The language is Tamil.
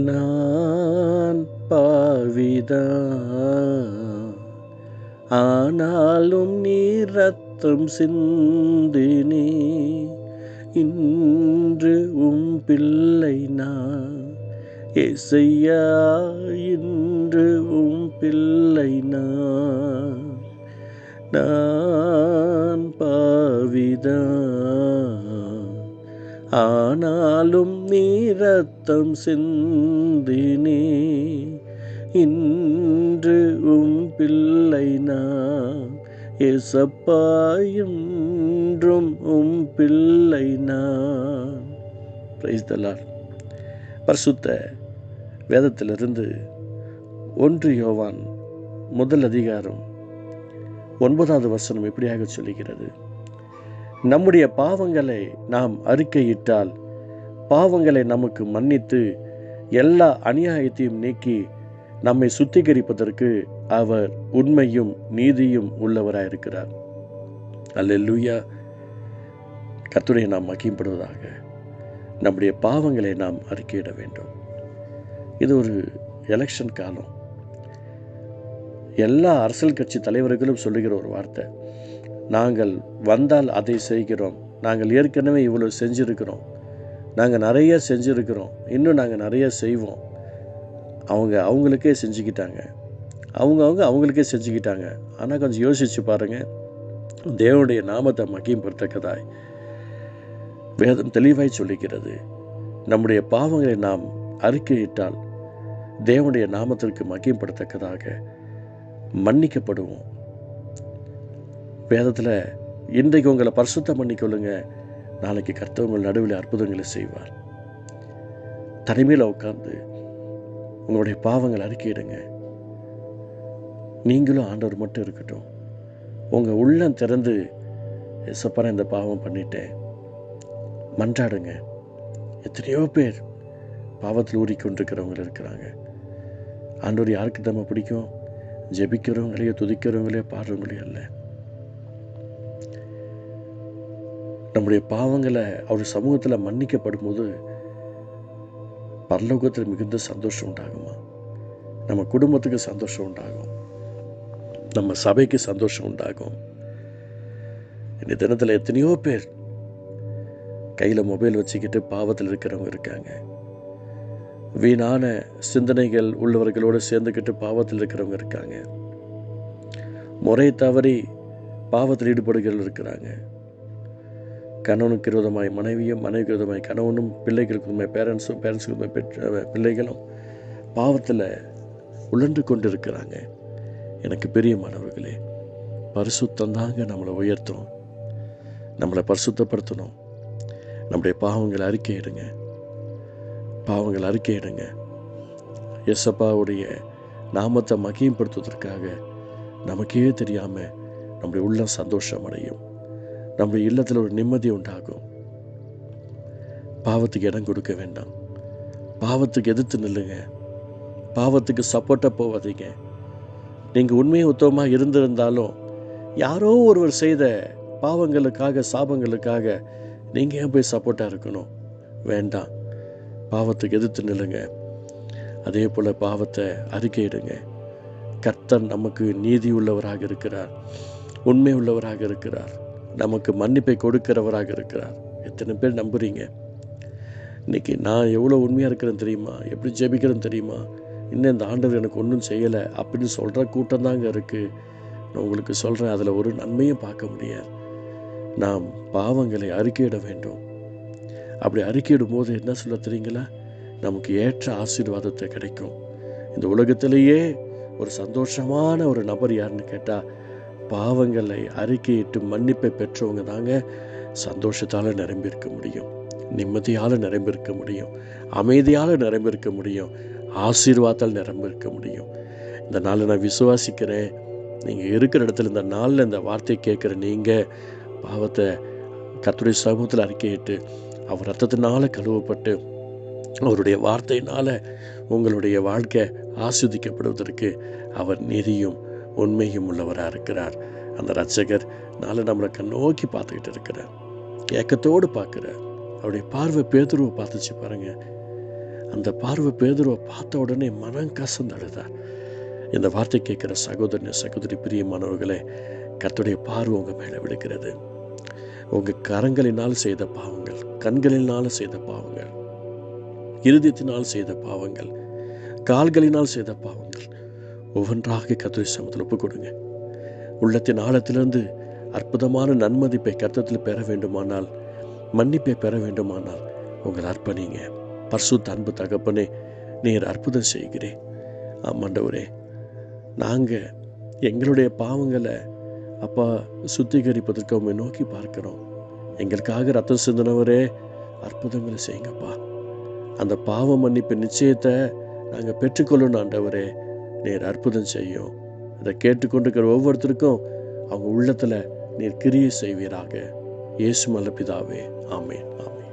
நான் பாவிதான். ஆனாலும் நீ ரத்தம் சிந்தினே. இன்று உம் பிள்ளை நான். எசையா இன்று உம் பிள்ளை நான். நான் பாவிதான். ஆனாலும் நீ ரத்தம் சிந்தினே. இன்று உம் பிள்ளை நான் எசப்பா என்றும் உம் பிள்ளை நான். பிரைஸ் பரிசுத்த வேதத்திலிருந்து ஒன்று யோவான் முதல் அதிகாரம் ஒன்பதாவது வசனம் எப்படியாக சொல்லுகிறது? நம்முடைய பாவங்களை நாம் அறிக்கையிட்டால் பாவங்களை நமக்கு மன்னித்து எல்லா அநியாயத்தையும் நீக்கி நம்மை சுத்திகரிப்பதற்கு அவர் உண்மையும் நீதியும் உள்ளவராயிருக்கிறார் அல்லூயா கத்துரை நாம் மகிம்படுவதாக நம்முடைய பாவங்களை நாம் அறிக்கையிட வேண்டும். இது ஒரு எலெக்ஷன் காலம். எல்லா அரசியல் கட்சி தலைவர்களும் சொல்லுகிற ஒரு வார்த்தை. நாங்கள் வந்தால் அதை செய்கிறோம். நாங்கள் ஏற்கனவே இவ்வளோ செஞ்சுருக்கிறோம். நாங்கள் நிறைய செஞ்சுருக்கிறோம். இன்னும் நாங்கள் நிறைய செய்வோம். அவங்க அவங்களுக்கே செஞ்சுக்கிட்டாங்க. அவங்க அவங்க அவங்களுக்கே செஞ்சுக்கிட்டாங்க. ஆனால் கொஞ்சம் யோசித்து பாருங்கள் தேவனுடைய நாமத்தை மகிம்படுத்தக்கதாய் வேதம் தெளிவாய் சொல்லிக்கிறது நம்முடைய பாவங்களை நாம் அறிக்கையிட்டால் தேவனுடைய நாமத்திற்கு மகிம்படுத்தக்கதாக மன்னிக்கப்படுவோம். வேதத்தில் இன்றைக்கு உங்களை பரிசுத்தம் பண்ணிக்கொள்ளுங்க. நாளைக்கு கர்த்தர் உங்கள் நடுவில் அற்புதங்களை செய்வார். தனிமையில் உட்கார்ந்து உங்களுடைய பாவங்கள் அறிக்கையிடுங்க. நீங்களும் ஆண்டவர் மட்டும் இருக்கட்டும். உங்கள் உள்ளம் திறந்து எசப்பா இந்த பாவம் பண்ணிட்டேன். மன்றாடுங்க. எத்தனையோ பேர் பாவத்தில் ஊறிக்கொண்டிருக்கிறவங்க இருக்கிறாங்க. ஆண்டவர் யாருக்கு தம்ம பிடிக்கும்? ஜெபிக்கிறவங்களையோ துதிக்கிறவங்களையோ பாடுறவங்களையோ இல்லை நம்முடைய பாவங்களை அவர் சமூகத்தில் மன்னிக்கப்படும் போது பரலோகத்தில் மிகுந்த சந்தோஷம் உண்டாகுமா? நம்ம குடும்பத்துக்கு சந்தோஷம் உண்டாகும். நம்ம சபைக்கு சந்தோஷம் உண்டாகும். இந்த தினத்தில் எத்தனையோ பேர் கையில் மொபைல் வச்சுக்கிட்டு பாவத்தில் இருக்கிறவங்க இருக்காங்க. வீணான சிந்தனைகள் உள்ளவர்களோடு சேர்ந்துக்கிட்டு பாவத்தில் இருக்கிறவங்க இருக்காங்க. முறை தவறி பாவத்தில் ஈடுபடுகிறவர்கள் இருக்கிறாங்க. கணவனுக்கு விரோதமாய் மனைவியும் மனைவிக்கு விரோதமாய் கணவனும் பிள்ளைகளுக்கு விரோதமாய் பேரண்ட்ஸும் பேரண்ட்ஸுக்கு விரோதமாய் பெற்ற பிள்ளைகளும் பாவத்தில் உழன்று கொண்டு இருக்கிறாங்க எனக்கு பிரியமானவர்களே பரிசுத்தம் தாங்க நம்மளை உயர்த்தணும் நம்மளை பரிசுத்தப்படுத்தணும். நம்முடைய பாவங்களை அறிக்கையிடுங்க பாவங்கள் அறிக்கையிடுங்க எஸ்அப்பாவுடைய நாமத்தை மகியப்படுத்துவதற்காக நமக்கே தெரியாமல் நம்முடைய உள்ளம் சந்தோஷம் அடையும் நம்முடைய இல்லத்தில் ஒரு நிம்மதி உண்டாகும். பாவத்துக்கு இடம் கொடுக்க வேண்டாம். பாவத்துக்கு எதிர்த்து நில்லுங்க. பாவத்துக்கு சப்போர்ட்டாக போவாதீங்க. நீங்கள் உண்மையை உத்தவமாக இருந்திருந்தாலும் யாரோ ஒருவர் செய்த பாவங்களுக்காக சாபங்களுக்காக நீங்கள் ஏன் போய் சப்போர்ட்டாக இருக்கணும்? வேண்டாம். பாவத்துக்கு எதிர்த்து நில்லுங்க. அதே போல் பாவத்தை அறிக்கையிடுங்க கர்த்தர் நமக்கு நீதி உள்ளவராக இருக்கிறார். உண்மை உள்ளவராக இருக்கிறார். நமக்கு மன்னிப்பை கொடுக்கிறவராக இருக்கிறார். எத்தனை பேர் நம்புறீங்க? இன்னைக்கு நான் எவ்வளோ உண்மையாக இருக்கிறேன்னு தெரியுமா? எப்படி ஜெபிக்கிறேன்னு தெரியுமா? இன்னும் இந்த ஆண்டவர் எனக்கு ஒன்றும் செய்யலை அப்படின்னு சொல்கிற கூட்டம் தாங்க இருக்குது நான் உங்களுக்கு சொல்கிறேன் அதில் ஒரு நன்மையும் பார்க்க முடியாது. நாம் பாவங்களை அறிக்கையிட வேண்டும். அப்படி அறிக்கையிடும் போது என்ன சொல்ல தெரியுங்களா? நமக்கு ஏற்ற ஆசீர்வாதத்தை கிடைக்கும். இந்த உலகத்திலேயே ஒரு சந்தோஷமான ஒரு நபர் யாருன்னு கேட்டால் பாவங்களை அறிக்கையிட்டு மன்னிப்பை பெற்றவங்க தாங்க சந்தோஷத்தால் நிரம்பியிருக்க முடியும். நிம்மதியால் நிரம்பியிருக்க முடியும். அமைதியால் நிரம்பியிருக்க முடியும். ஆசீர்வாதத்தால் நிரம்பியிருக்க முடியும். இந்த நாளில் நான் விசுவாசிக்கிறேன். நீங்கள் இருக்கிற இடத்துல இந்த நாளில் இந்த வார்த்தையை கேட்குற நீங்கள் பாவத்தை கத்துடைய சமூகத்தில் அறிக்கையிட்டு அவர் ரத்தத்தினால் கழுவப்பட்டு அவருடைய வார்த்தையினால் உங்களுடைய வாழ்க்கை ஆஸ்வதிக்கப்படுவதற்கு அவர் நிதியும் உண்மையும் உள்ளவராக இருக்கிறார். அந்த ரட்சகர் நாளை நம்மளை கண்ணோக்கி பார்த்துக்கிட்டு இருக்கிறார். ஏக்கத்தோடு பார்க்குறார். அவருடைய பார்வை பேதுருவை பார்த்துச்சு பாருங்க. அந்த பார்வை பேதுருவை பார்த்த உடனே மனம் கசந்தழுதார். இந்த வார்த்தை கேட்குற சகோதரன் சகோதரி பிரியமானவர்களே கத்துடைய பார்வை உங்கள் மேலே விடுக்கிறது உங்கள் கரங்களினால் செய்த பாவங்கள் கண்களினால் செய்த பாவங்கள் இருதயத்தினால் செய்த பாவங்கள் கால்களினால் செய்த பாவங்கள் ஒவ்வொன்றாக கத்திரி சமத்தில் ஒப்புக் கொடுங்க உள்ளத்தின் ஆழத்திலிருந்து அற்புதமான நன்மதிப்பை கர்த்தத்தில் பெற வேண்டுமானால் மன்னிப்பை பெற வேண்டுமானால் உங்கள் அர்ப்பணிங்க. பர்சுத்த அன்பு தகப்பனே நீர் அற்புதம் செய்கிறேன் ஆமாண்டவரே நாங்கள் எங்களுடைய பாவங்களை அப்பா சுத்திகரிப்பதற்கு உண்மை நோக்கி பார்க்கிறோம். எங்களுக்காக ரத்தம் சிந்தினவரே அற்புதங்களை செய்யுங்கப்பா. அந்த பாவ மன்னிப்பு நிச்சயத்தை நாங்கள் பெற்றுக்கொள்ளணும் ஆண்டவரே. நீர் அற்புதம் செய்யும். இதை கேட்டுக்கொண்டிருக்கிற ஒவ்வொருத்தருக்கும் அவங்க உள்ளத்தில் நீர் கிரியை செய்வீராக. இயேசு மலப்பிதாவே ஆமேன். ஆமேன்.